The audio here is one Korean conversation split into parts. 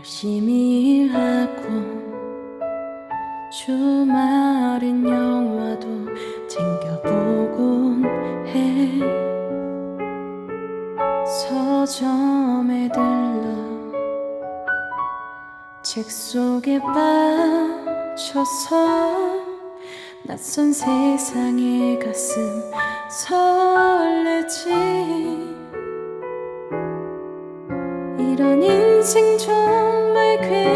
열심히 일하고 주말엔 영화도 챙겨보곤 해. 서점에 들러 책 속에 빠져서 낯선 세상에 가슴 설레지. 이런 인 青春被骗。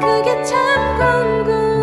그게 참 궁금.